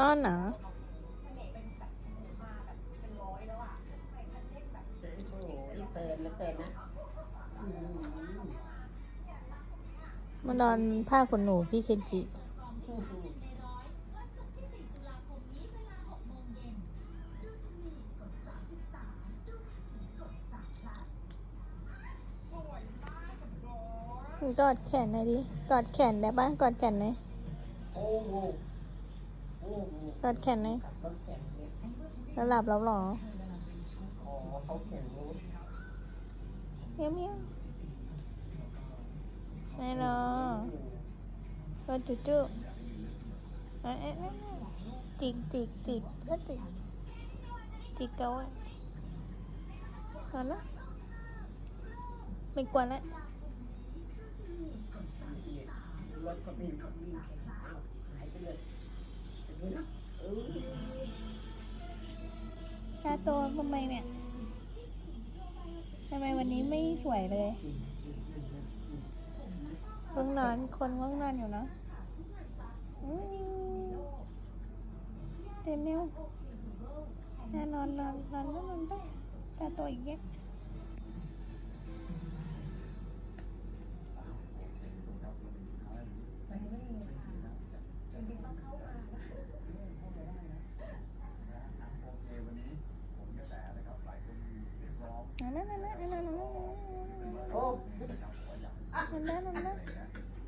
อ้อนเหรอโอ้โหเตือนเหลือเกินนะอืมมานอนผ้าขนหนูพี่เคนจิ กอดแขนหน่อยดิ กอดแขนได้ปะกอดแขนไหน่อยโอ้โห โอ้โหกอดแขนหน่อยเขาแข็งเนี่ยแล้วหลับแล้วเหรออ๋อเขาแข็งรู้เมียวเมียวไม่หรอก็จุ๊จุ๊เอ๊ะเอ๊ะเอ๊ะจิกจิกจิกก็จิกจิกเกาไว้ก่อนละไม่กวนละรถก็วิ่งก็วิ่ ตาโตทำไมเนี่ยทำไมวันนี้ไม่สวยเลยเพิ่งนอนคนเพิ่งนอนอยู่นะเต็มเร็วน่นอนนอนนอนก็นอนไปตาโตอีกเยอะ Na na na na na na na na. Oh. Na na na.